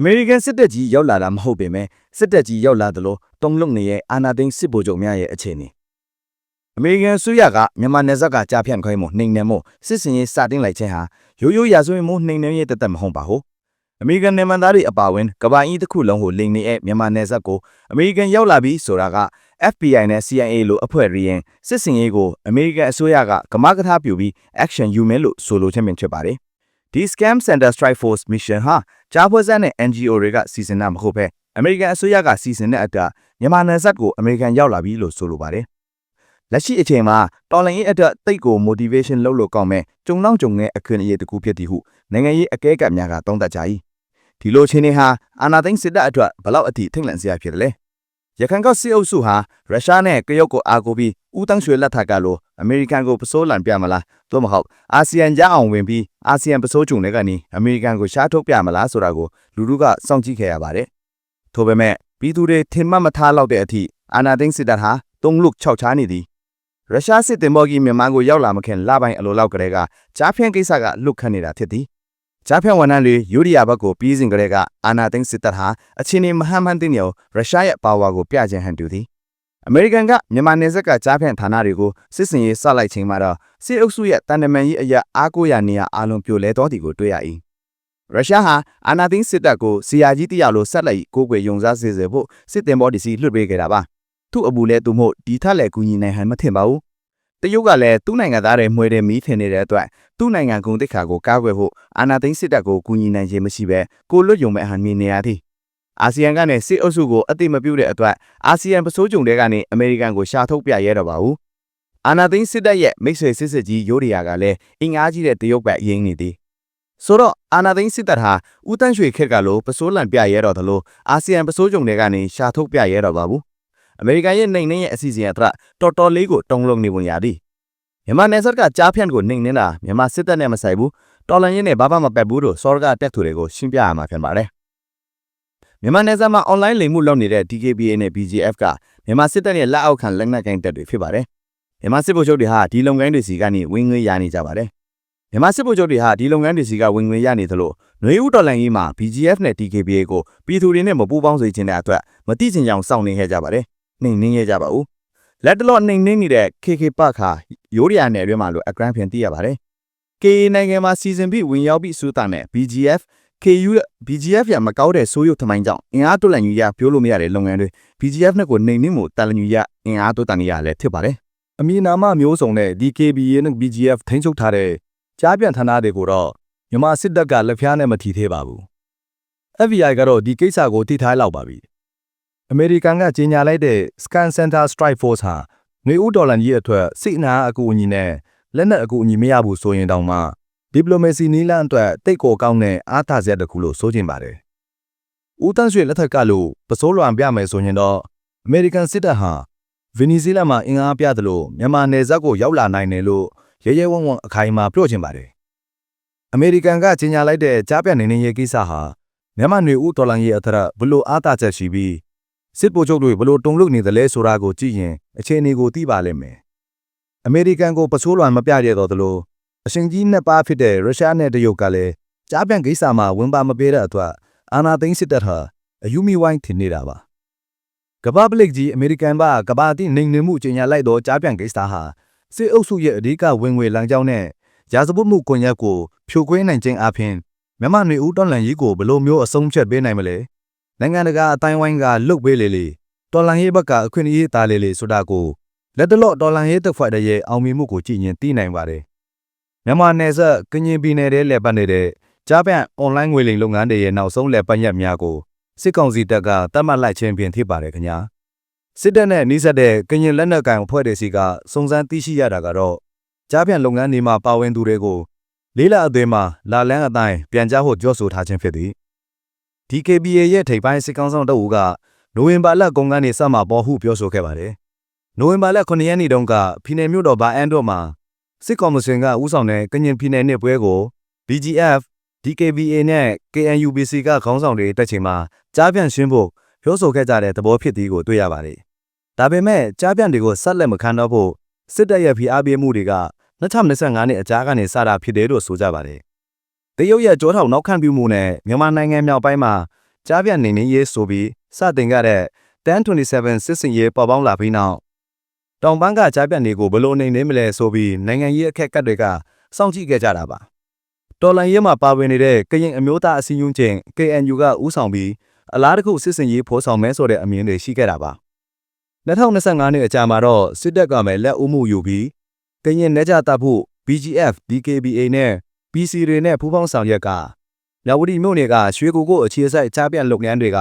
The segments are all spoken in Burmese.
အမေရိကန်စစ်တပ်ကြီးရောက်လာတာမဟုတ်ပေမဲ့စစ်တပ်ကြီးရောက်လာသလိုတုံ့လုံနေတဲ့အာနာသိန်းစစ်ဗိုလ်ချုပ်များရဲ့အခြေအနေအမေရိကန်စုရကမြန်မာနယ်စပ်ကကြားဖြန့်ခွဲမှုနှိမ်နင်းမှုစစ်စင်ရေးစတင်လိုက်ခြင်းဟာရိုးရိုးရာဇဝတ်မှုနှိမ်နင်းရေးတသက်မဟုတ်ပါဘူးအမေရိကန်နယ်မှန်သားတွေအပါအဝင်ကမ္ဘာကြီးတစ်ခုလုံးကိုလိမ်နေတဲ့မြန်မာနယ်စပ်ကိုအမေရိကန်ရောက်လာပြီဆိုတာက FBI နဲ့ CIA လိုအဖွဲ့ရင်းစစ်စင်ရေးကိုအမေရိကန်အစိုးရကကမကထားပြုပြီး action ယူမယ်လို့ဆိုလိုခြင်းပင်ဖြစ်ပါတယ် ဒီ scam center strike force mission ဟာကြားဖွဲ့စက်နဲ့ NGO တွေကစီစဉ်တာမဟုတ်ဘဲအမေရိကန်အစိုးရကစီစဉ်တဲ့အတမြန်မာနယ်စပ်ကိုအမေရိကန်ရောက်လာပြီလို့ဆိုလိုပါတယ်လက်ရှိအချိန်မှာတော်လိုင်းရေးအတွက်တိတ်ကို motivation လုပ်လို့ကောင်းမဲ့ကြုံနောက်ကြုံတဲ့အခင်းအရေးတစ်ခုဖြစ်သည်ဟုနိုင်ငံရေးအကဲကပ်များကသုံးသပ်ကြ၏ဒီလိုချင်းတွေဟာအာနာသိန်းစစ်တပ်အတွက်ဘလောက်အထိထိတ်လန့်စရာဖြစ်တယ်လဲ ရခိုင်ကစစ်အုပ်စုဟာရုရှားနဲ့ကရုတ်ကိုအားကိုးပြီးဦးတန်းရွှေလက်ထက်ကလိုအမေရိကန်ကိုပစိုးလန်ပြမလားသို့မဟုတ်အာဆီယံကြားအောင်ဝင်ပြီးအာဆီယံပစိုးဂျုံတွေကနေအမေရိကန်ကိုရှားထုတ်ပြမလားဆိုတာကိုလူလူကစောင့်ကြည့်ခဲ့ရပါတယ်ထို့ပေမဲ့ပြည်သူတွေထင်မှတ်မထားတော့တဲ့အထိအာနာသိန်းစစ်တပ်ဟာတုံးလုခြောက်ချားနေသည်ရုရှားစစ်တင်မော်ကြီးမြန်မာကိုရောက်လာမခင်လပိုင်းအလိုလောက်ကလေးကကြားဖြန့်ကိစ္စကလွတ်ခတ်နေတာဖြစ်သည် ကြားဖြန့်ဝန်ထမ်းတွေယူရီးယားဘက်ကိုပြီးစဉ်ကလေးကအာနာသိန်းစစ်တပ်ဟာအချင်းနေမဟန်မှန်တင်ရောရုရှားရဲ့ပါဝါကိုပြခြင်းဟန်တူသည်အမေရိကန်ကမြန်မာနယ်စပ်ကကြားဖြန့်ဌာနတွေကိုစစ်စင်ရေးစလိုက်ချိန်မှာတော့စစ်အုပ်စုရဲ့တန်တမန်ကြီးအရာအားကိုးရာနေရာအလုံးပြိုလဲတော်တီကိုတွေ့ရ၏ရုရှားဟာအာနာသိန်းစစ်တပ်ကိုစီယာကြီးတရလိုဆက်လိုက်ကိုးကွယ်ယုံစားစေစေဖို့စစ်တင်ဘော်ဒီစီလွှတ်ပေးခဲ့တာပါသူ့အပူလဲသူမို့ဒီထက်လဲကူညီနိုင်ဟန်မထင်ပါဘူး တရုတ်ကလည်းသူ့နိုင်ငံသားတွေမှွေတယ်မီးထင်နေတဲ့အတွက်သူ့နိုင်ငံကုန်တိခါကိုကာကွယ်ဖို့အာနာသိန်းစစ်တပ်ကိုကူညီနိုင်ခြင်းမရှိဘဲကိုလွတ်ယုံမဲ့အဟန်မြင်နေရသည်အာဆီယံကနေစစ်အုပ်စုကိုအသိမပြုတဲ့အတွက်အာဆီယံပစိုးကြုံတွေကနေအမေရိကန်ကိုရှာထုတ်ပြရဲတော့ပါဘူးအာနာသိန်းစစ်တပ်ရဲ့မိတ်ဆွေစစ်စစ်ကြီးရိုးရီယာကလည်းအင်အားကြီးတဲ့တရုတ်ဘက်ရင်းနေသည်ဆိုတော့အာနာသိန်းစစ်တပ်ဟာဦးတန်းရွှေခက်ကလိုပစိုးလန်ပြရဲတော့သလိုအာဆီယံပစိုးကြုံတွေကနေရှာထုတ်ပြရဲတော့ပါဘူး အမေရိကန်ရဲ့နှိမ်နှင်းရဲ့အစီအစဉ်အထက်တော်တော်လေးကိုတုံ့လုံနေပုံရသည်မြန်မာနယ်စပ်ကကြားဖြန့်ကိုနှိမ်နှင်းတာမြန်မာစစ်တပ်နဲ့မဆိုင်ဘူးတော်လန်ရင်နဲ့ဘာမှမပက်ဘူးလို့စောရကတက်သူတွေကိုရှင်းပြရမှာဖြစ်ပါတယ်မြန်မာနယ်စပ်မှာ online လိမ်မှုလုပ်နေတဲ့ DKBA နဲ့ BGF ကမြန်မာစစ်တပ်ရဲ့လက်အောက်ခံလက်နက်ကိုင်တပ်တွေဖြစ်ပါတယ်မြန်မာစစ်ဗိုလ်ချုပ်တွေဟာဒီလုပ်ငန်းတွေစီကနေဝင်ငွေရနေကြပါတယ်မြန်မာစစ်ဗိုလ်ချုပ်တွေဟာဒီလုပ်ငန်းတွေစီကဝင်ငွေရနေသလိုຫນွေဦးတော်လန်ကြီးမှာ BGF နဲ့ DKBA ကိုပြည်သူတွေနဲ့မပူးပေါင်းစေချင်တဲ့အတွက်မတိချင်ကြောင်စောင့်နေခဲ့ကြပါတယ် နှိမ်နှင်းခဲ့ကြပါဦးလက်တလော့နှိမ်နှင်းနေတဲ့ KK ပတ်ခါရိုးရရနယ်အတွင်းမှာလို့အကရန်ဖြန်သိရပါတယ် KA နိုင်ငံမှာစီစဉ်ပြီးဝင်ရောက်ပြီးစူးတာနဲ့ BGF KU BGF ရမကောက်တဲ့ဆိုးရုပ်ထမိုင်းကြောင့်အင်အားတွက်လန်ယူရပြောလို့မရတဲ့လုပ်ငန်းတွေ BGF နဲ့ကိုနှိမ်နှင်းမှုတန်လန်ယူရအင်အားတွက်တန်ရလည်းဖြစ်ပါတယ်အမည်နာမမျိုးစုံနဲ့ DKBA နဲ့ BGF ထိန်းချုပ်ထားတဲ့ကြားပြန်ဌာနတွေကိုတော့မြန်မာစစ်တပ်ကလက်ဖျားနဲ့မထီသေးပါဘူး FBI ကတော့ဒီကိစ္စကိုထိထားလောက်ပါပြီ အမေရိကန်ကကြီးညာလိုက်တဲ့ Scan Center Strike Force ဟာငွေဦးဒေါ်လာကြီးအထွတ်စိတ်နာအကူအညီနဲ့လက်နက်အကူအညီမရဘူးဆိုရင်တောင်မှဒီပလိုမေစီနီးလန်အတွက်တိတ်ကိုကောင်းတဲ့အားသာစက်တစ်ခုလို့ဆိုချင်ပါတယ်ဦးတန်းရွှေလက်ထက်ကလို့ပစိုးလွန်ပြမယ်ဆိုရင်တော့အမေရိကန်စစ်တပ်ဟာဗင်နီဇီးလားမှာအင်အားပြသလိုမြန်မာနယ်စပ်ကိုရောက်လာနိုင်တယ်လို့ရဲရဲဝံ့ဝံ့အခိုင်အမာပြောချင်ပါတယ်အမေရိကန်ကကြီးညာလိုက်တဲ့ကြားပြနေတဲ့ရေးကိစ္စဟာမြန်မာနေဦးတော်လန်ရေးအထက်ဘလို့အားသာချက်ရှိပြီး စစ်ဗိုလ်ချုပ်တွေဘလို့တုံ့လုနေသလဲဆိုတာကိုကြည့်ရင်အခြေအနေကိုသိပါလိမ့်မယ်အမေရိကန်ကိုပစိုးလွန်မပြရတော့သလိုအရှင်ကြီးနှစ်ပါးဖြစ်တဲ့ရုရှားနဲ့တရုတ်ကလည်းကြားပြန်ကိစ္စမှာဝင်ပါမပေးတဲ့အတွက်အာနာသိန်းစစ်တပ်ဟာအယူမီဝိုင်းထင်နေတာပါကမ္ဘာပလိတ်ကြီးအမေရိကန်ကကမ္ဘာတိနိုင်နေမှုကြီးညာလိုက်တော့ကြားပြန်ကိစ္စဟာစစ်အုပ်စုရဲ့အဓိကဝင်ငွေလမ်းကြောင်းနဲ့ရာဇဝတ်မှုကွန်ရက်ကိုဖြိုခွင်းနိုင်ခြင်းအပြင်မြန်မာနေဦးတော်လန်ရေးကိုဘယ်လိုမျိုးအဆုံးဖြတ်ပေးနိုင်မလဲ နိုင်ငံတကာအတိုင်းဝိုင်းကလုတ်ပေးလေလေတော်လန်ရေးဘက်ကအခွင့်အရေးသားလေလေဆိုတာကိုလက်တလော့တော်လန်ရေးတစ်ဖွဲ့တည်းရဲ့အောင်မြင်မှုကိုကြည့်ရင်သိနိုင်ပါတယ်မြန်မာနယ်စပ်ကရင်ပြည်နယ်ထဲလက်ပတ်နေတဲ့ကြားပြန်အွန်လိုင်းငွေလိမ်လုပ်ငန်းတွေရဲ့နောက်ဆုံးလက်ပတ်ရက်များကိုစစ်ကောင်စီတပ်ကတတ်မှတ်လိုက်ခြင်းဖြင့်ဖြစ်ပါတယ်ခင်ဗျာစစ်တပ်နဲ့နှိစက်တဲ့ကရင်လက်နက်ကန်အဖွဲ့တွေစီကစုံစမ်းသိရှိရတာကတော့ကြားပြန်လုပ်ငန်းတွေမှာပါဝင်သူတွေကိုလေးလအသွေးမှာလာလန်းအတိုင်းပြန်ကြားဖို့ကြောဆိုထားခြင်းဖြစ်သည် DKBA ရဲ့ထိပ်ပိုင်းစစ်ကောင်ဆောင်တအူးကနိုဝင်ဘာလကုန်ကနေစမှာပေါ်ဟုပြောဆိုခဲ့ပါတယ်နိုဝင်ဘာလ9ရက်နေ့တုန်းကဖီနယ်မြို့တော်ဘာအန်တို့မှာစစ်ကော်မရှင်ကဦးဆောင်တဲ့ကရင်ပြည်နယ်နှစ်ပွဲကို BGF DKBA နဲ့ KNUBC ကခေါင်းဆောင်တွေတက်ချိန်မှာကြားပြန်ရှင်းဖို့ပြောဆိုခဲ့ကြတဲ့သဘောဖြစ်သည်ကိုတွေ့ရပါတယ်။ဒါပေမဲ့ကြားပြန်တွေကိုဆက်လက်မခံတော့ဖို့စစ်တပ်ရဲ့ဖိအားပေးမှုတွေက2025နှစ်အကြားကနေစတာဖြစ်တယ်လို့ဆိုကြပါတယ်။ တရုတ်ရဲ့ကြောထောက်နောက်ခံပြုမှုနဲ့မြန်မာနိုင်ငံမြောက်ပိုင်းမှာကြားပြန့်နေနေရေးဆိုပြီးစတင်ခဲ့တဲ့1027စစ်စင်ရေးပေါ်ပေါင်းလာပြီးနောက်တောင်ပန်းကကြားပြန့်တွေကိုဘယ်လိုနေနေမလဲဆိုပြီးနိုင်ငံရေးအခက်အခဲတွေကစောင့်ကြည့်ခဲ့ကြတာပါတော်လန်ရေးမှာပါဝင်နေတဲ့ကရင်အမျိုးသားအစည်းအရုံးချင်း KNU ကဦးဆောင်ပြီးအလားတခုစစ်စင်ရေးဖော်ဆောင်မဲဆိုတဲ့အမြင်တွေရှိခဲ့တာပါ2025နှစ်အကြာမှာတော့စစ်တပ်ကမယ်လက်ဦးမှုယူပြီးကရင်နေကြတပ်ဖို့ BGF DKBA နဲ့ PC တွေနဲ့ပူးပေါင်းဆောင်ရွက်ကမြဝတီမြို့နယ်ကရွှေကူကိုအခြေစိုက်ကြားပြန့်လုပ်ငန်းတွေက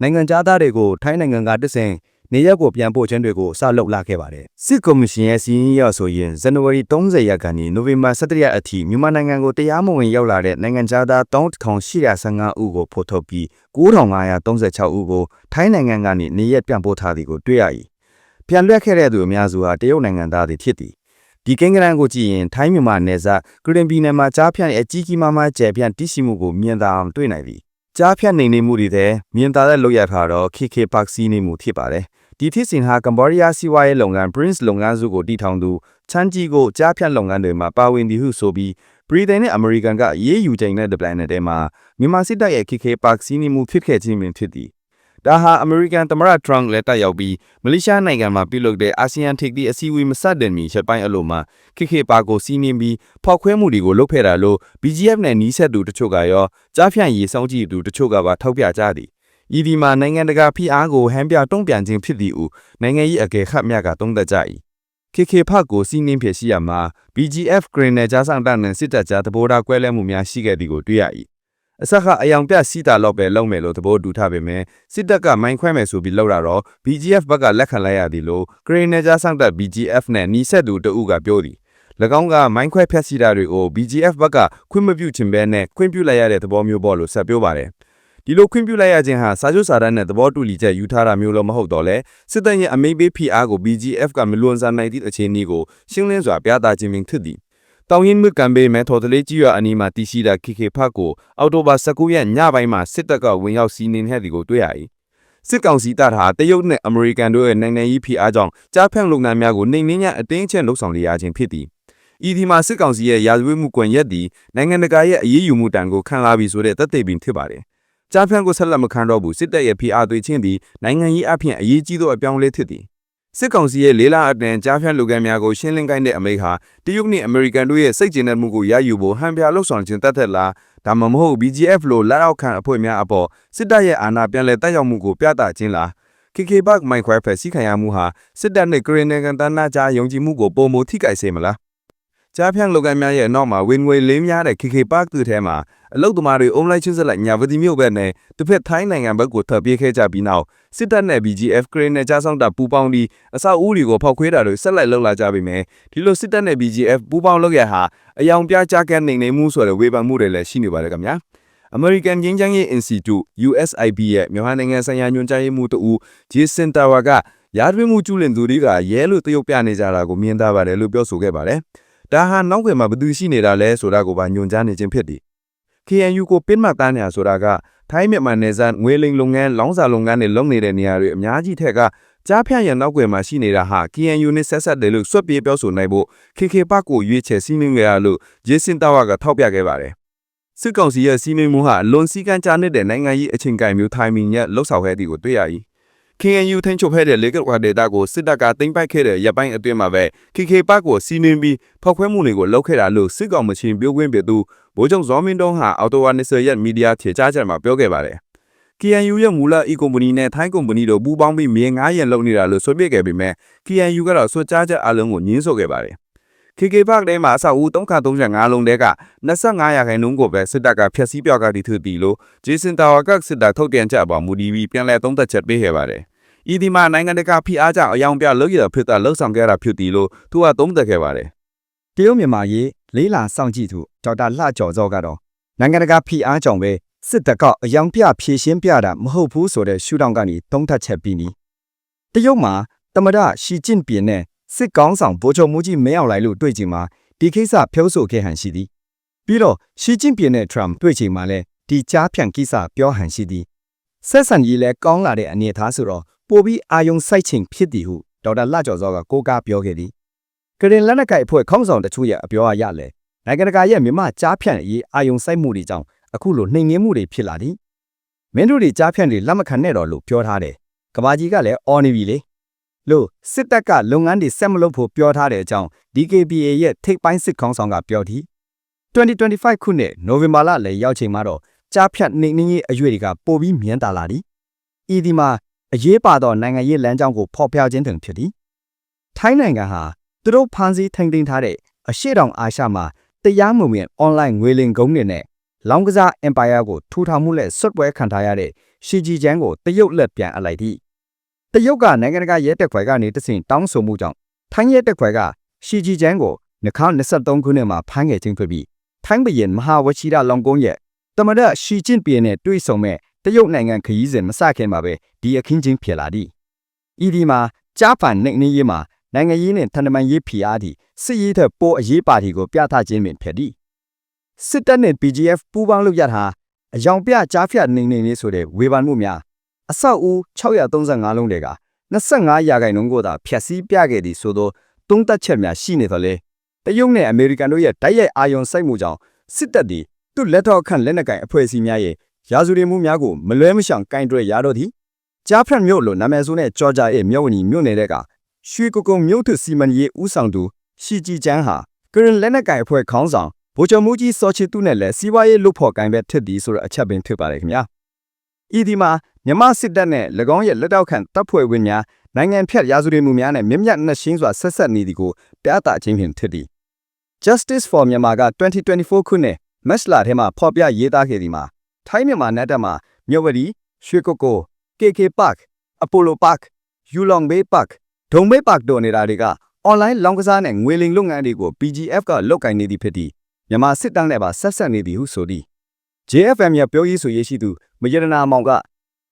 နိုင်ငံသားတွေကိုထိုင်းနိုင်ငံကတဆင့်နေရက်ကိုပြန်ပို့ခြင်းတွေကိုစလုပ်လာခဲ့ပါတယ်စစ်ကော်မရှင်ရဲ့စီးရင်ရောက်ဆိုရင်ဇန်နဝါရီ30ရက်ကနေနိုဝင်ဘာ17ရက်အထိမြန်မာနိုင်ငံကိုတရားမဝင်ရောက်လာတဲ့နိုင်ငံသား3815ဦးကိုဖော်ထုတ်ပြီး9536ဦးကိုထိုင်းနိုင်ငံကနေနေရက်ပြန်ပို့ထားသည်ကိုတွေ့ရ၏ပြန်လွှတ်ခဲ့တဲ့သူအများစုဟာတရုတ်နိုင်ငံသားတွေဖြစ်သည် ဒီကိန်းဂရန်ကိုကြည့်ရင်ထိုင်းမြန်မာနယ်စပ်ကရင်ပြည်နယ်မှာကြားဖြန့်ရဲ့အကြီးကြီးမားမားကျယ်ပြန့်တည်ရှိမှုကိုမြင်သာအောင်တွေ့နိုင်သည်ကြားဖြန့်နေနေမှုတွေတဲ့မြင်သာတဲ့လောက်ရထားတော့ KK Park စီးနေမှုဖြစ်ပါတယ်ဒီဖြစ်စဉ်ဟာကမ္ဘောဒီးယားစီးပွားရေးလုပ်ငန်း Prince လုပ်ငန်းစုကိုတည်ထောင်သူချန်ဂျီကိုကြားဖြတ်လုပ်ငန်းတွေမှာပါဝင်သည်ဟုဆိုပြီးဗြိတိန်နဲ့အမေရိကန်ကရေးယူချိန်တဲ့ planet ထဲမှာမြန်မာစစ်တပ်ရဲ့ KK Park စီးနေမှုဖြစ်ခဲ့ခြင်းပင်ဖြစ်သည် ဒါဟာအမေရိကန်သမ္မတထရန့်လက်တက်ရောက်ပြီးမလေးရှားနိုင်ငံမှာပြုလုပ်တဲ့အာဆီယံထိပ်သီးအစည်းအဝေးမစတင်မီချက်ပိုင်းအလိုမှာ KK Park ကိုစီးနင်းပြီးဖောက်ခွဲမှုတွေကိုလုပ်ခဲ့တာလို့ BGF နဲ့နီးစပ်သူတချို့ကရောကြားဖြန့်ရေးစောင့်ကြည့်သူတချို့ကပါထောက်ပြကြသည်ဤဒီမှာနိုင်ငံတကာဖိအားကိုဟန်ပြတုံ့ပြန်ခြင်းဖြစ်သည်ဟုနိုင်ငံရေးအကဲခတ်များကသုံးသပ်ကြ၏ခေခေဖတ်ကိုစီးနှင်းဖြစ်ရှိရမှာ BGF ဂရင်းနယ်ကြားဆောင်တပ်နဲ့စစ်တပ်ကြားသဘောထားကွဲလွဲမှုများရှိခဲ့သည်ကိုတွေ့ရ၏ အဆက်ကအယောင်ပြစီတာလောက်ပဲလုံမယ်လို့သဘောတူထားပေမဲ့စစ်တပ်ကမိုင်းခွဲမယ်ဆိုပြီးလောက်တာတော့ BGF ဘက်ကလက်ခံလိုက်ရသည်လို့ဂရင်းနယ်ကြားဆောင်တပ် BGF နဲ့နီးစပ်သူတအုပ်ကပြောသည်၎င်းကမိုင်းခွဲဖျက်ဆီးတာတွေကို BGF ဘက်ကခွင့်မပြုခြင်းပဲနဲ့ခွင့်ပြုလိုက်ရတဲ့သဘောမျိုးပေါ့လို့ဆက်ပြောပါတယ်ဒီလိုခွင့်ပြုလိုက်ရခြင်းဟာစာချုပ်စာတမ်းနဲ့သဘောတူညီချက်ယူထားတာမျိုးလို့မဟုတ်တော့လဲစစ်တပ်ရဲ့အမိန့်ပေးဖိအားကို BGF ကမလွန်ဆန်နိုင်သည့်အခြေအနေကိုရှင်းလင်းစွာပြသခြင်းပင်ဖြစ်သည် တောင်ရင်မြကံပေးမဲ့ထော်တလေးကြီးရအနီးမှာတည်ရှိတာ KK ဖတ်ကိုအောက်တိုဘာ19ရက်ညပိုင်းမှာစစ်တပ်ကဝင်ရောက်စီးနင်းခဲ့သည်ကိုတွေ့ရ၏စစ်ကောင်စီတပ်ဟာတရုတ်နဲ့အမေရိကန်တို့ရဲ့နိုင်ငံရေးဖိအားကြောင့်ကြားဖြန့်လုပ်ငန်းများကိုနှိမ်နင်းရအတင်းအကျပ်လှုပ်ဆောင်နေရခြင်းဖြစ်သည်ဤဒီမှာစစ်ကောင်စီရဲ့ရာဇဝတ်မှုကွန်ရက်သည်နိုင်ငံတကာရဲ့အရေးယူမှုတံကိုခံလာပြီးဆိုတဲ့သက်သေပင်ဖြစ်ပါတယ်ကြားဖြန့်ကိုဆက်လက်မခံတော့ဘူးစစ်တပ်ရဲ့ဖိအားသွေးချင်းသည်နိုင်ငံရေးအဖြစ်အရေးကြီးသောအပြောင်းအလဲဖြစ်သည် စစ်ကောင်စီရဲ့လေးလာအတန်ကြားဖြန့်လူကံများကိုရှင်းလင်းကိုင်းတဲ့အမိန့်ဟာတရုတ်နှင့်အမေရိကန်တို့ရဲ့စိတ်ကျဉ်တဲ့မှုကိုရယူဖို့ဟန်ပြလှုပ်ဆောင်ခြင်းတတ်သက်လားဒါမှမဟုတ် BGF လိုလက်အောက်ခံအဖွဲ့များအပေါ်စစ်တပ်ရဲ့အာဏာပြန်လည်တက်ရောက်မှုကိုပြသခြင်းလား KK Park မိုက်ခွဲဖက်စီခံရမှုဟာစစ်တပ်နဲ့ကရင်နယ်ကန်တန်းနာကြားယုံကြည်မှုကိုပုံမထိခိုက်စေမလား ကြားဖြန့်လုပ်ငန်းများရဲ့အနောက်မှာဝင်ငွေလေးများတဲ့ KK Park သူထဲမှာအလုတ်သမားတွေအွန်လိုင်းချင်းဆက်လိုက်ညာဝတီမြို့ဘက်နဲ့တစ်ဖက်ထိုင်းနိုင်ငံဘက်ကိုထပ်ပြေးခဲ့ကြပြီးနောက်စစ်တပ်နဲ့ BGF ကရင်နဲ့ကြားဆောင်တာပူပေါင်းပြီးအဆောက်အဦတွေကိုဖောက်ခွဲတာတွေဆက်လက်လုပ်လာကြပြီမယ်ဒီလိုစစ်တပ်နဲ့ BGF ပူပေါင်းလုပ်ရဟာအယောင်ပြကြားကန်းနေနေမှုဆိုတဲ့ဝေဖန်မှုတွေလည်းရှိနေပါတယ်ခင်ဗျာ American ငင်းချမ်းရေး Institute USIP ရဲ့မြန်မာနိုင်ငံဆိုင်ရာညွှန်ကြားရေးမှူးတဦး Jason Tower ကရာဇဝတ်မှုကျူးလွန်သူတွေကရဲလို့တရုတ်ပြနေကြတာကိုမြင်သားပါတယ်လို့ပြောဆိုခဲ့ပါတယ်။ ဒါဟာနောက်ွယ်မှာဘယ်သူရှိနေတာလဲဆိုတာကိုပါညွှန်ကြားနေခြင်းဖြစ်သည်။ KNU ကိုပင်းမှတ်သားညာဆိုတာကထိုင်းမြန်မာနယ်စပ်ငွေလိမ်လုပ်ငန်းလောင်းစာလုပ်ငန်းတွေလုပ်နေတဲ့နေရာတွေအများကြီးထက်ကကြားဖြန့်ရနောက်ွယ်မှာရှိနေတာဟာ KNU နဲ့ဆက်ဆက်တယ်လို့စွက်ပြေးပြောဆိုနိုင်ဖို့ KK ပကိုရွေးချယ်စီးနှင်းကြရလို့ Jason Tower ကထောက်ပြခဲ့ပါတယ်။စစ်ကောင်စီရဲ့စီးနှင်းမှုဟာလွန်စည်းကမ်းကြားနေတဲ့နိုင်ငံရေးအချိန်ကိုင်မျိုးထိုင်မီညက်လှုပ်ဆောင်ခဲ့သည်ကိုတွေ့ရ၏။ KNU ထိန်းချုပ်ခဲ့တဲ့လေကတ်ဝါဒေတာကိုစစ်တပ်ကတင်ပိုက်ခဲ့တဲ့ရပ်ပိုင်းအတွင်းမှာပဲ KK ပကိုစီးနှင်းပြီးဖောက်ခွဲမှုတွေကိုလုပ်ခဲ့တာလို့စစ်ကောင်မချင်းပြောခွင့်ပြသူဗိုလ်ချုပ်ဇော်မင်းတုံးဟာအော်တိုဝါ20ရက်မီဒီယာထေကြားချက်မှာပြောခဲ့ပါတယ်။ KNU ရဲ့မူလ e ကုမ္ပဏီနဲ့ထိုင်းကုမ္ပဏီတို့ပူးပေါင်းပြီးမြေငားရန်လုပ်နေတာလို့ဆိုပြခဲ့ပေမဲ့ KNU ကတော့ဆွကြားချက်အလုံးကိုညှင်းဆိုခဲ့ပါတယ်။ KK Park ထဲမှာအဆောက်အဦ335လုံးတဲက25ရာခိုင်နှုန်းကိုပဲစစ်တပ်ကဖျက်ဆီးပြောက်ကြသည်သူတီလို့ Jason Tower ကစစ်တပ်ထုတ်ပြန်ချက်အပေါ်မူတည်ပြီးပြန်လည်သုံးသပ်ချက်ပေးခဲ့ပါတယ်။ဤဒီမှာနိုင်ငံတကာဖိအားကြောင့်အယောင်ပြလုပ်ရဖြစ်တာလှုပ်ဆောင်ခဲ့တာဖြစ်သည်လို့သူကသုံးသပ်ခဲ့ပါတယ်။တရုတ်မြန်မာရေးလေးလာစောင့်ကြည့်သူဒေါက်တာလှကျော်စောကတော့နိုင်ငံတကာဖိအားကြောင့်ပဲစစ်တပ်ကအယောင်ပြဖြည့်ရှင်းပြတာမဟုတ်ဘူးဆိုတဲ့ရှုထောင့်ကနေသုံးသပ်ချက်ပြီးနီးတရုတ်မှာတမဒရှီကျင့်ပြင်းနဲ့ စစ်ကောင်းဆောင်ဗိုလ်ချုပ်မူကြီးမင်းအောင်လှိုင်လို့တွေ့ကြမှာဒီကိစ္စဖြုံးဆိုခဲ့ဟန်ရှိသည်ပြီးတော့ရှီကျင့်ပြင်းနဲ့ထရမ်တွေ့ကြမှာလဲဒီကြားဖြန့်ကိစ္စပြောဟန်ရှိသည်ဆက်ဆံရေးလဲကောင်းလာတဲ့အနေအထားဆိုတော့ပိုပြီးအာယုံစိုက်ချိန်ဖြစ်သည်ဟုဒေါက်တာလှကျော်စောကကိုးကားပြောခဲ့သည်ကရင်လက်နက်ကိုက်အဖွဲ့ခေါင်းဆောင်တချို့ရဲ့အပြောအရလဲနိုင်ငံတကာရဲ့မြမကြားဖြန့်ရေးအာယုံစိုက်မှုတွေကြောင့်အခုလိုနှိမ်နင်းမှုတွေဖြစ်လာသည်မင်းတို့တွေကြားဖြန့်တွေလက်မခံနဲ့တော့လို့ပြောထားတယ်ကဘာကြီးကလည်းအော်နေပြီလေ လို့စစ်တပ်ကလုပ်ငန်းတွေဆက်မလုပ်ဖို့ပြောထားတဲ့အကြောင်း DKBA ရဲ့ထိပ်ပိုင်းစစ်ခေါင်းဆောင်ကပြောသည်2025ခုနှစ်နိုဝင်ဘာလလယ်ရောက်ချိန်မှာတော့ကြားဖြတ်နေနေရေးအရွေတွေကပိုပြီးမြင်းတာလာသည်ဤဒီမှာအရေးပါသောနိုင်ငံရေးလမ်းကြောင်းကိုဖော်ပြခြင်းတွင်ဖြစ်သည်ထိုင်းနိုင်ငံဟာသူတို့ဖန်ဆီးထိန်းသိမ်းထားတဲ့အရှေ့တောင်အာရှမှာတရားမဝင် online ငွေလင်ကုန်းတွေနဲ့လောင်းကစား empire ကိုထူထောင်မှုနဲ့ဆွတ်ပွဲခံထားရတဲ့ရှီဂျီကျန်းကိုတရုတ်လက်ပြန်အပ်လိုက်သည် တရုတ်ကနိုင်ငံတကာရဲတပ်ဖွဲ့ကနေတဆင့်တောင်းဆိုမှုကြောင့်ထိုင်းရဲတပ်ဖွဲ့ကရှီဂျီကျန်းကို2023ခုနှစ်မှာဖမ်းခဲ့ခြင်းဖြစ်ပြီးထိုင်းဘုရင်မဟာဝချိရလောင်ကုန်းရဲ့တမရရှီကျင့်ပြည်နဲ့တွေ့ဆုံမဲ့တရုတ်နိုင်ငံခရီးစဉ်မစခင်မှာပဲဒီအခင်းချင်းဖြစ်လာသည်ဤဒီမှာကြားဖန်နှိမ့်နေရေးမှာနိုင်ငံရေးနဲ့ထန်တမန်ရေးဖိအားသည့်စစ်ရေးထက်ပိုအရေးပါတီကိုပြသခြင်းပင်ဖြစ်သည်စစ်တပ်နဲ့ PGF ပူးပေါင်းလုပ်ရတာအယောင်ပြကြားဖြတ်နေနေလေးဆိုတဲ့ဝေဖန်မှုများ အဆောက်အဦ635လုံးတွေက25ရာခိုင်နှုန်းကိုသာဖျက်ဆီးပြခဲ့သည်ဆိုသောသုံးသက်ချက်များရှိနေတော့လေတရုတ်နဲ့အမေရိကန်တို့ရဲ့တိုက်ရိုက်အာရုံစိုက်မှုကြောင့်စစ်တပ်သည်သူ့လက်ထောက်ခန့်လက်နက်ကင်အဖွဲ့အစည်းများရဲ့ရာဇဝတ်မှုများကိုမလွဲမရှောင်ကင်တွယ်ရတော့သည်ကြားဖြတ်မြို့လိုနာမည်ဆိုတဲ့ကြော်ကြရဲ့မြို့ဝင်မြို့နယ်ကရွှေကုကုံမြို့ထုစီမံရေးဦးဆောင်သူရှီဂျီကျန်းဟာကရင်လက်နက်ကင်အဖွဲ့ခေါင်းဆောင်ဗိုလ်ချုပ်မူကြီးစောချီတူနဲ့လည်းစီးပွားရေးလုပ်ဖို့ကင်ပဲထစ်သည်ဆိုတဲ့အချက်ပင်ဖြစ်ပါတယ်ခင်ဗျာ ဤဒီမှာမြမစစ်တပ်နဲ့၎င်းရဲ့လက်တောက်ခံတပ်ဖွဲ့ဝင်များနိုင်ငံဖြတ်ရာဇဝတ်မှုများနဲ့မြင့်မြတ်နှရှင်းစွာဆက်ဆက်နေသည်ကိုပြသခြင်းဖြင့်ဖြစ်သည် Justice for Myanmar က2024ခုနှစ်မက်စလာထဲမှာဖော်ပြရေးသားခဲ့သည်မှာထိုင်းမြန်မာနယ်တပ်မှာမြို့ဝတီရွှေကုတ်ကို KK Park Apollo Park Yulong Bay Park ဒုံဘေး Park တို့နေတာတွေက online လောင်းကစားနဲ့ငွေလိမ်လုပ်ငန်းတွေကို PGF ကလုပ်ကိုင်နေသည်ဖြစ်သည်မြန်မာစစ်တပ်နဲ့ပါဆက်ဆက်နေသည်ဟုဆိုသည် JFM ရဲ့ပြောရေးဆိုရေးရှိသူ မယရနာမောင်က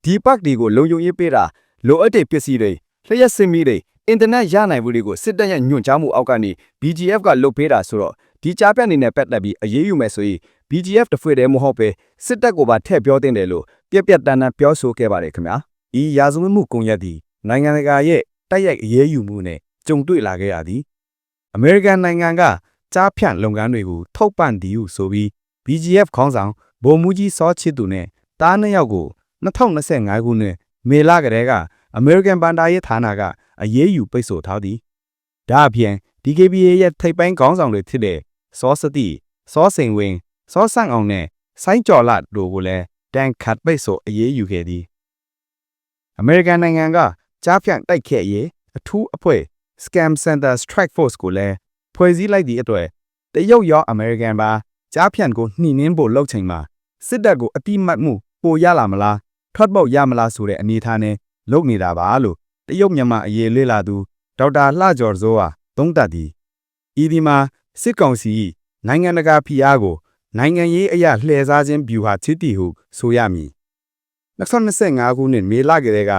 ဒီ Park တွေကိုလုံခြုံရေးပေးတာလိုအပ်တဲ့ပစ္စည်းတွေလျှက်စစ်မီတွေအင်တာနက်ရနိုင်မှုတွေကိုစစ်တပ်ရဲ့ညွှန်ကြားမှုအောက်ကနေ BGF ကလုပ်ပေးတာဆိုတော့ဒီကြားပြတ်နေတဲ့ပတ်သက်ပြီးအရေးယူမယ်ဆိုရင် BGF တဖွဲ့တည်းမဟုတ်ပဲစစ်တပ်ကိုပါထည့်ပြောတင်တယ်လို့ပြက်ပြက်တန်းတန်းပြောဆိုခဲ့ပါတယ်ခင်ဗျာဤရာဇဝတ်မှုကွန်ရက်သည်နိုင်ငံတကာရဲ့တိုက်ရိုက်အရေးယူမှုနဲ့ကြုံတွေ့လာခဲ့ရသည်အမေရိကန်နိုင်ငံကကြားဖြန့်လုပ်ငန်းတွေကိုထောက်ပံ့သည်ဟုဆိုပြီး BGF ခေါင်းဆောင်ဗိုလ်မှူးကြီးစောချစ်သူနဲ့ တားနှစ်ယောက်ကို2025ခုနှစ်မေလကတည်းကအမေရိကန်ဘန်ဒါရေးဌာနကအရေးယူပိတ်ဆို့ထားသည်ဒါအပြင် DKBA ရဲ့ထိပ်ပိုင်းခေါင်းဆောင်တွေဖြစ်တဲ့စောစတိစောစိန်ဝင်းစောဆန့်အောင်နဲ့ဆိုင်းကျော်လာတို့ကိုလည်းတန်ခတ်ပိတ်ဆို့အရေးယူခဲ့သည်အမေရိကန်နိုင်ငံကကြားဖြန့်တိုက်ခဲ့ရေးအထူးအဖွဲ့ Scam Center Strike Force ကိုလည်းဖွဲ့စည်းလိုက်သည့်အတွက်တရုတ်ရောအမေရိကန်ပါကြားဖြန့်ကိုနှိနှင်းဖို့လှုပ်ချိန်မှာစစ်တပ်ကိုအတိမတ်မှု ပိုရလာမလားထွက်ပေါက်ရမလားဆိုတဲ့အနေအထားနဲ့လုပ်နေတာပါလို့တရုတ်မြန်မာအရေးလေ့လာသူဒေါက်တာလှကျော်စိုးဟာသုံးသပ်သည်ဤဒီမှာစစ်ကောင်စီနိုင်ငံတကာဖိအားကိုနိုင်ငံရေးအရာလှည့်စားခြင်းဗျူဟာချစ်တီဟုဆိုရမည်2025ခုနှစ်မေလကလေးက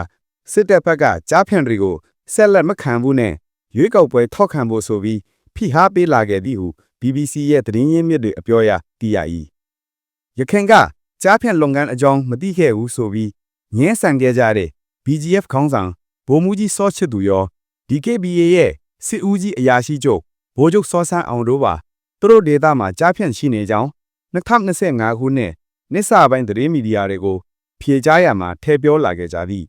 စစ်တပ်ဘက်ကကြားဖြန့်တွေကိုဆက်လက်မခံဘူးနဲ့ရွေးကောက်ပွဲထောက်ခံဖို့ဆိုပြီးဖိအားပေးလာခဲ့သည်ဟု BBC ရဲ့သတင်းရင်းမြစ်တွေအပြောအရသိရ၏ရခိုင်က ကြားဖြန့်လုပ်ငန်းအကြောင်းမသိခဲ့ဘူးဆိုပြီးငင်းဆန်ခဲ့ကြတဲ့ BGF ခေါင်းဆောင်ဗိုလ်မှူးကြီးစောချစ်သူရော DKBA ရဲ့စစ်ဦးကြီးအရာရှိချုပ်ဗိုလ်ချုပ်စောဆန်းအောင်တို့ပါသူတို့ဒေသမှာကြားဖြန့်ရှိနေကြောင်း2025ခုနှစ်နှစ်စပိုင်းသတင်းမီဒီယာတွေကိုဖြေကြားရမှာထည့်ပြောလာခဲ့ကြသည်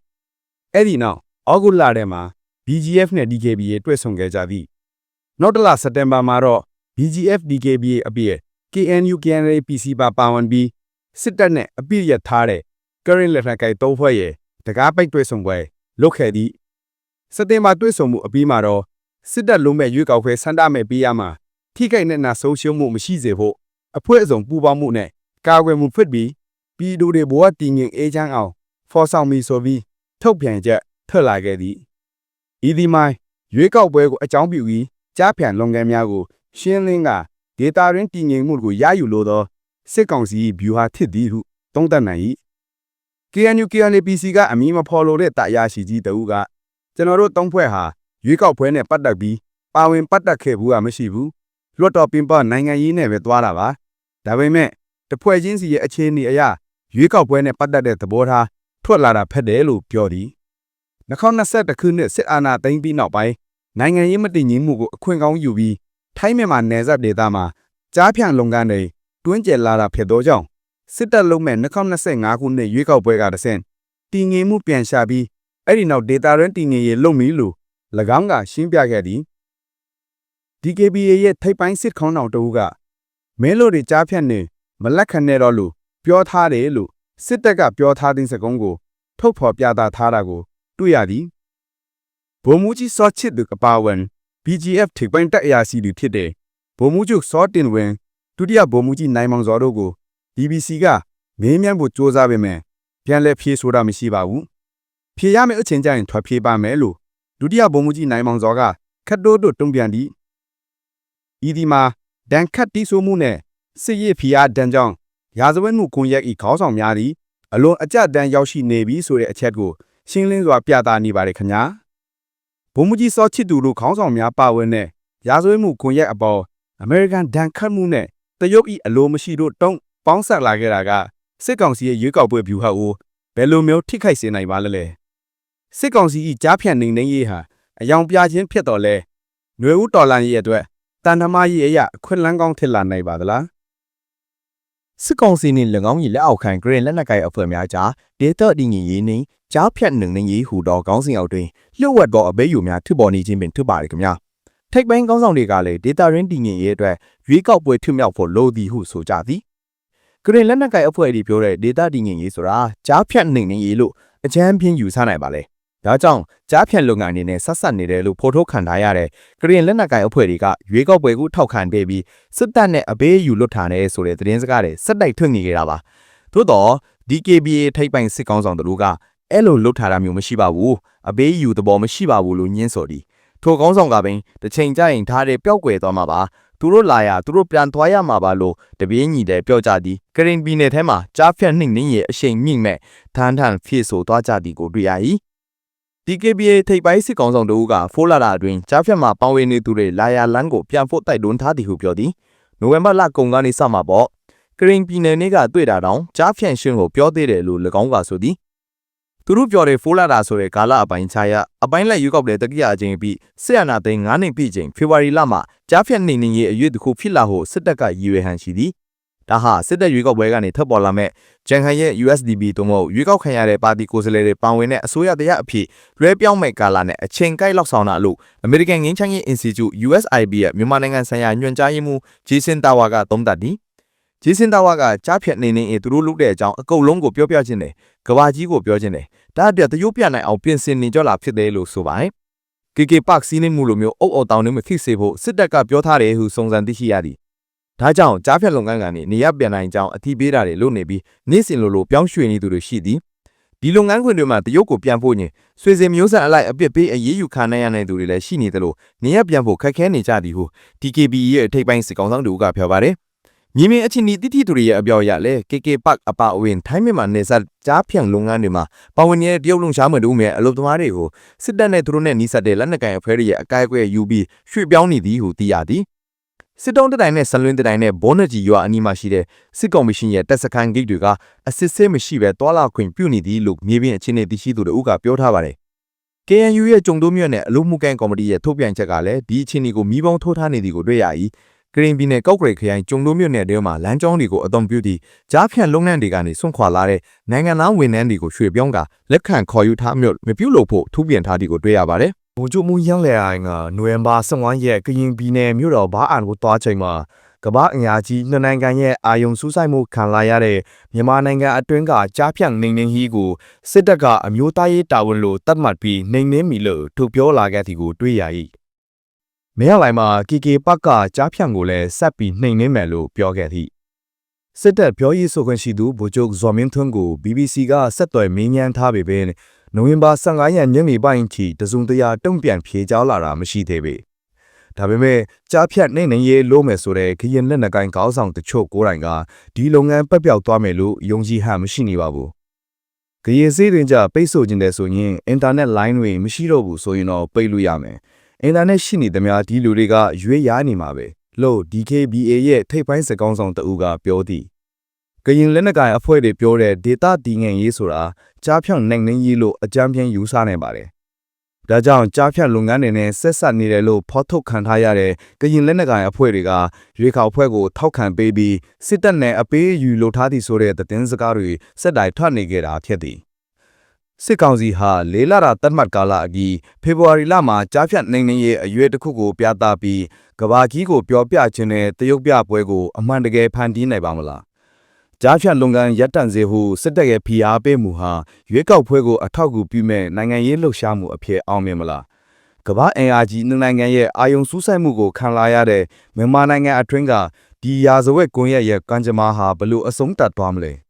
အဲ့ဒီနောက်ဩဂုတ်လထဲမှာ BGF နဲ့ DKBA တွေ့ဆုံခဲ့ကြသည်နောက်တစ်လစက်တင်ဘာမှာတော့ BGF DKBA အပြည့် KNU KNA PC ပါပါဝင်ပြီး စစ်တပ်နဲ့အပြည့်ရထားတဲ့ current လက်ထက်ကိုက်သုံးဖွဲ့ရဲ့တကားပိတ်တွေ့ဆုံပွဲလုပ်ခဲ့သည့်စက်တင်ဘာတွေ့ဆုံမှုအပြီးမှာတော့စစ်တပ်လုံးမဲ့ရွေးကောက်ပွဲဆန္ဒမဲ့ပေးရမှာထိခိုက်နဲ့နာဆုံးရှုံးမှုမရှိစေဖို့အဖွဲ့အစုံပူးပေါင်းမှုနဲ့ကာကွယ်မှုဖြစ်ပြီးပြည်သူတွေဘဝတည်ငြိမ်အေးချမ်းအောင်ဖော်ဆောင်မည်ဆိုပြီးထုတ်ပြန်ချက်ထွက်လာခဲ့သည်ဤဒီမိုင်းရွေးကောက်ပွဲကိုအကြောင်းပြုပြီးကြားဖြန့်လုပ်ငန်းများကိုရှင်းလင်းကဒေတာရင်းတည်ငြိမ်မှုကိုရယူလိုသော စစ်ကောင်စီဗျူဟာဖြစ်သည်ဟုသုံးသပ်နိုင်၏။ KNU KNPC ကအမည်မဖော်လိုတဲ့တာယာရှိကြီးတဦးကကျွန်တော်တို့သုံးဖွဲ့ဟာရွေးကောက်ပွဲနဲ့ပတ်သက်ပြီးပါဝင်ပတ်သက်ခဲ့ဘူးကမရှိဘူး။လွတ်တော်ပင်ပနိုင်ငံရေးနဲ့ပဲသွားတာပါ။ဒါပေမဲ့တဖွဲ့ချင်းစီရဲ့အခြေအနေအရရွေးကောက်ပွဲနဲ့ပတ်သက်တဲ့သဘောထားထွက်လာတာဖက်တယ်လို့ပြောသည်။2021ခုနှစ်စစ်အာဏာသိမ်းပြီးနောက်ပိုင်းနိုင်ငံရေးမတည်ငြိမ်မှုကိုအခွင့်ကောင်းယူပြီးထိုင်းမြန်မာနယ်စပ်ဒေသမှာကြားဖြန့်လုပ်ငန်းတွေ တွင်းကျယ်လာတာဖြစ်သောကြောင့်စစ်တပ်လုံးမဲ့2025ခုနှစ်ရွေးကောက်ပွဲကတဆင့်တည်ငြိမ်မှုပြန်ရှာပြီးအဲ့ဒီနောက်ဒေတာရင်းတည်ငြိမ်ရေးလုပ်မီလို့၎င်းကရှင်းပြခဲ့သည် DKBA ရဲ့ထိပ်ပိုင်းစစ်ခေါင်းဆောင်တဦးကမင်းတို့တွေကြားဖြတ်နေမလက်ခံနဲ့တော့လို့ပြောထားတယ်လို့စစ်တပ်ကပြောထားတဲ့စကုံးကို ထုတ်ဖော်ပြသထားတာကို တွေ့ရသည်ဗိုလ်မှူးကြီးစောချစ်သူကပါဝင် BGF ထိပ်ပိုင်းတပ်အရာရှိတွေဖြစ်တဲ့ဗိုလ်မှူးချုပ်စောတင်ဝင် ဒုတိယဗိုလ်မှူးကြီးနိုင်မောင်စောတို့ကို BBC ကမေးမြန်းဖို့စ조사ပေမဲ့ပြန်လည်ဖြေဆိုတာမရှိပါဘူးဖြေရမယ့်အချိန်ကျရင်ထွက်ဖြေပါမယ်လို့ဒုတိယဗိုလ်မှူးကြီးနိုင်မောင်စောကခတ်တိုးတို့တုံ့ပြန်သည်ဤဒီမှာဒန်ခတ်တီးဆိုးမှုနဲ့စစ်ရေးဖိအားဒဏ်ကြောင့်ရာဇဝတ်မှုကွန်ရက်ဤခေါင်းဆောင်များသည်အလွန်အကြက်တန်းရောက်ရှိနေပြီဆိုတဲ့အချက်ကိုရှင်းလင်းစွာပြသနေပါတယ်ခင်ဗျာဘုံမကြီးစောချစ်သူတို့ခေါင်းဆောင်များပါဝင်တဲ့ရာဇဝတ်မှုကွန်ရက်အပေါ်အမေရိကန်ဒဏ်ခတ်မှုနဲ့ တရုတ်ဤအလိုမရှိတို့တုံးပေါင်းဆက်လာခဲ့တာကစစ်ကောင်စီရဲ့ရွေးကောက်ပွဲဗျူဟာကိုဘယ်လိုမျိုးထိခိုက်စေနိုင်ပါလဲလဲစစ်ကောင်စီဤကြားဖြတ်နေနေရေးဟာအယောင်ပြခြင်းဖြစ်တော်လဲຫນွေဦးတော်လန်ရဲ့အတွက်တန်ထမကြီးအရာအခွင့်လန်းကောင်းထစ်လာနိုင်ပါသလားစစ်ကောင်စီနှင့်၎င်း၏လက်အောက်ခံဂရင်းလက်နက်ကိုင်အဖွဲ့များကြားဒေသတည်ငြိမ်ရေးနှင့်ကြားဖြတ်နှင်နှင်းရေးဟူသောခေါင်းစဉ်အောက်တွင်လျှို့ဝှက်သောအဘဲယူများဖြစ်ပေါ်နေခြင်းပင်ဖြစ်ပါရခင်ဗျာ ထိပ်ပိုင်းခေါင်းဆောင်တွေကလည်းဒေတာရင်းတည်ငြိမ်ရေးအတွက်ရွေးကောက်ပွဲထွမြောက်ဖို့လိုသည်ဟုဆိုကြသည်ဂရင်းလက်နက်ကိုင်အဖွဲ့အစည်းပြောတဲ့ဒေတာတည်ငြိမ်ရေးဆိုတာကြားဖြတ်နှင်နှင်းရေးလို့အချမ်းပြင်းယူဆနိုင်ပါလေဒါကြောင့်ကြားဖြတ်လုပ်ငန်းအနေနဲ့ဆက်ဆက်နေတယ်လို့ဖော်ထုတ်ခံထားရတဲ့ဂရင်းလက်နက်ကိုင်အဖွဲ့တွေကရွေးကောက်ပွဲကိုထောက်ခံပေးပြီးစစ်တပ်နဲ့အဘေးယူလွတ်ထားတယ်ဆိုတဲ့သတင်းစကားတွေစက်တိုက်ထွက်နေကြတာပါသို့တော့ DKBA ထိပ်ပိုင်းစစ်ကောင်ဆောင်တို့ကအဲ့လိုလွတ်ထားတာမျိုးမရှိပါဘူးအဘေးယူသဘောမရှိပါဘူးလို့ညင်းစော်ဒီ ထိုကောင်းဆောင်ကပင်တစ်ချိန်ကျရင်ထားတဲ့ပျောက်ကွယ်သွားမှာပါသူတို့လာရသူတို့ပြန်သွားရမှာပါလို့တပြေးညီတဲ့ပြောကြသည်ကရင်ပြည်နယ်ထဲမှာကြားဖြတ်နှိမ့်နှင်းရဲ့အရှိန်မြင့်မဲ့ထန်းထန်ဖြည့်ဆိုသွားကြသည်ကိုတွေ့ရ၏။ DKBA ထိပ်ပိုင်းစစ်ကောင်ဆောင်တို့ကဖိုးလာတာအတွင်းကြားဖြတ်မှာပေါဝင်နေသူတွေလာယာလန်းကိုပြန်ဖို့တိုက်တွန်းထားသည်ဟုပြောသည်နိုဝင်ဘာလကုန်ကနေစမှာပေါ့ကရင်ပြည်နယ်နေ့ကတွေ့တာတောင်ကြားဖြန့်ရှင်းကိုပြောသေးတယ်လို့၎င်းကဆိုသည် သူတို့ပြောတဲ့ဖိုးလာတာဆိုတဲ့ကာလအပိုင်းခြားရအပိုင်းလက်ရွေးကောက်တဲ့တကိရအချင်းပြီးစစ်အာဏာသိမ်း9နှစ်ပြည့်ချိန်ဖေဖော်ဝါရီလမှာကြားဖြတ်နေနေရဲ့အရွေးတစ်ခုဖြစ်လာဖို့စစ်တပ်ကရည်ရွယ်ဟန်ရှိသည်ဒါဟာစစ်တပ်ရွေးကောက်ပွဲကနေထပ်ပေါ်လာမဲ့ဂျန်ဟန်ရဲ့ USDP တို့မဟုတ်ရွေးကောက်ခံရတဲ့ပါတီကိုယ်စားလှယ်တွေပါဝင်တဲ့အစိုးရတရားအဖြစ်လွဲပြောင်းမဲ့ကာလနဲ့အချိန်ကိုက်လောက်ဆောင်တာလို့ American ငင်းချမ်းရေး Institute USIB ရဲ့မြန်မာနိုင်ငံဆိုင်ရာညွှန်ကြားရေးမှူးဂျေဆင်တာဝါကသုံးသပ်သည် ဂျေဆင်တာဝါကကြားဖြတ်နေနေအသူတို့လုပ်တဲ့အကြောင်းအကုန်လုံးကိုပြောပြခြင်းတယ်ကဘာကြီးကိုပြောခြင်းတယ်ဒါအပြတရုတ်ပြနိုင်အောင်ပြင်ဆင်နေကြလာဖြစ်တယ်လို့ဆိုပါတယ် KK Park စီးနှင်းမှုလိုမျိုးအုပ်အုပ်တောင်းနေမဖြစ်စေဖို့စစ်တပ်ကပြောထားတယ်ဟုစုံစမ်းသိရှိရသည်ဒါကြောင့်ကြားဖြတ်လုပ်ငန်းကနေနေရပြန်နိုင်ကြောင်းအထီးပေးတာတွေလုပ်နေပြီးနေ့စဉ်လိုလိုပြောင်းရွှေ့နေသူတွေရှိသည်ဒီလုပ်ငန်းခွင်တွေမှာတရုတ်ကိုပြန်ဖို့ညင်ဆွေစဉ်မျိုးဆက်အလိုက်အပြစ်ပေးအရေးယူခံနိုင်ရတဲ့သူတွေလည်းရှိနေသလိုနေရပြန်ဖို့ခက်ခဲနေကြသည်ဟု TKB ရဲ့အထိပ်ပိုင်းစစ်ကောင်ဆောင်တို့ကပြောပါတယ် မြင်းမြင့်အချင်းဒီတိတိသူတွေရဲ့အပြောအရလဲ KK Park အပါအဝင်ထိုင်းမြန်မာနယ်စပ်ကြားဖြန့်လုပ်ငန်းတွေမှာပါဝင်နေတဲ့တရုတ်လုံရှားမတူမဲ့အလုပ်သမားတွေကိုစစ်တပ်နဲ့သူတို့နဲ့နှိစက်တဲ့လက်နက်ကိုင်အဖွဲ့တွေရဲ့အကြိုက်အကွဲယူပြီးရွှေ့ပြောင်းနေသည်ဟုသိရသည်စစ်တုံးတတိုင်နဲ့ဆလွင်းတတိုင်နဲ့ဘောနက်ကြီးရွာအနီးမှာရှိတဲ့စစ်ကော်မရှင်ရဲ့တပ်စခန်းဂိတ်တွေကအစစ်ဆေးမရှိဘဲတွာလာခွင့်ပြုနေသည်လို့မြေပြင်အခြေအနေသိရှိသူတို့ကပြောထားပါတယ်။ KNU ရဲ့ကြုံတိုးမြတ်နဲ့အလို့မှုကန်ကော်မတီရဲ့ထုတ်ပြန်ချက်ကလည်းဒီအခြေအနေကိုမိဘုံထိုးထားနေသည်ကိုတွေ့ရ၏။ ကရင်ပြည်နယ်ကောက်ကွယ်ခရိုင်ကြုံတိုးမြတ်နယ်တဲမှာလမ်းကြောင်းတွေကိုအုံပြုသည့်ကြားဖြန့်လုပ်ငန်းတွေကနေဆွန့်ခွာလာတဲ့နိုင်ငံသားဝန်ထမ်းတွေကိုရွှေ့ပြောင်းကလက်ခံခေါ်ယူထားမျိုးမပြုတ်လို့ဖို့ထုတ်ပြန်ထားသည်ကိုတွေ့ရပါတယ်။ဗိုလ်ချုပ်မှုရန်လေအိုင်ကနိုဝင်ဘာ15ရက်ကရင်ပြည်နယ်မြို့တော်ဘားအန်ကိုတွားချိန်မှာကမ္ဘာအင်အားကြီးနှစ်နိုင်ငံရဲ့အာယုံစူးစိုက်မှုခံလာရတဲ့မြန်မာနိုင်ငံအတွင်းကကြားဖြန့်နေနေဟီးကိုစစ်တပ်ကအမျိုးသားရေးတာဝန်လို့တတ်မှတ်ပြီးနေနေမီလို့ထုတ်ပြောလာခဲ့သည်ကိုတွေ့ရ၏ မဲရလိုက်မှာ KK ပတ်ကကြားဖြန့်ကိုလည်းဆက်ပြီးနှိမ်နှင်းမယ်လို့ပြောခဲ့သည်စစ်တပ်ပြောရေးဆိုခွင့်ရှိသူဗိုလ်ချုပ်ဇော်မင်းထွန်းကို BBC ကဆက်သွယ်မင်းမြန်းထားပေပင်နိုဝင်ဘာ15ရက်ညနေပိုင်းထိတစုံတရာတုံ့ပြန်ဖြေကြားလာတာမရှိသေးပေ။ဒါပေမဲ့ကြားဖြတ်နေနေရေးလို့မယ်ဆိုတဲ့ခရင်လက်နက်ကိုင်းခေါင်းဆောင်တချို့ကိုယ်တိုင်ကဒီလုပ်ငန်းပတ်ပြောက်သွားမယ်လို့ယုံကြည်ဟန်မရှိနေပါဘူး။ခရင်စေးတင်ကြပိတ်ဆို့ခြင်းတဲ့ဆိုရင်အင်တာနက်လိုင်းတွေမရှိတော့ဘူးဆိုရင်တော့ပိတ်လို့ရမယ်။ အင်တာနက်ရှိနေသမျှဒီလူတွေကရွေးရနေမှာပဲလို့ DKBA ရဲ့ထိပ်ပိုင်းစကောင်းဆောင်တအူးကပြောသည်ကရင်လက်နက်ကိုင်အဖွဲ့တွေပြောတဲ့ဒေတာတည်ငြိမ်ရေးဆိုတာကြားဖြောင်းနိုင်နေရေးလို့အကြမ်းပြင်းယူဆနေပါတယ်ဒါကြောင့်ကြားဖြတ်လုပ်ငန်းတွေနဲ့ဆက်ဆက်နေတယ်လို့ဖော်ထုတ်ခံထားရတဲ့ကရင်လက်နက်ကိုင်အဖွဲ့တွေကရွေးကောက်ဖွဲ့ကိုထောက်ခံပေးပြီးစစ်တပ်နဲ့အပေးအယူလုပ်ထားသည်ဆိုတဲ့သတင်းစကားတွေစက်တိုင်ထွက်နေကြတာဖြစ်သည် စစ်ကောင်စီဟာလေးလာတာတတ်မှတ်ကာလအပြီးဖေဖော်ဝါရီလမှာကြားဖြတ်နိုင်နေရဲ့အရွယ်တစ်ခုကိုပြသပြီးကဘာကြီးကိုပြောပြခြင်းနဲ့တရုတ်ပြပွဲကိုအမှန်တကယ်ဖန်တီးနိုင်ပါမလားကြားဖြတ်လုပ်ငန်းရပ်တန့်စေဟုစစ်တပ်ရဲ့ဖိအားပေးမှုဟာရွေးကောက်ပွဲကိုအထောက်အကူပြုမဲ့နိုင်ငံရေးလှုပ်ရှားမှုအဖြစ်အောင်မြင်မလားကမ္ဘာအင်အားကြီးနှစ်နိုင်ငံရဲ့အာယုံစူးစိုက်မှုကိုခံလာရတဲ့မြန်မာနိုင်ငံအတွင်းကဒီရာဇဝတ်ကွန်ရက်ရဲ့ကံကြမ္မာဟာဘလို့အဆုံးတတ်သွားမလဲ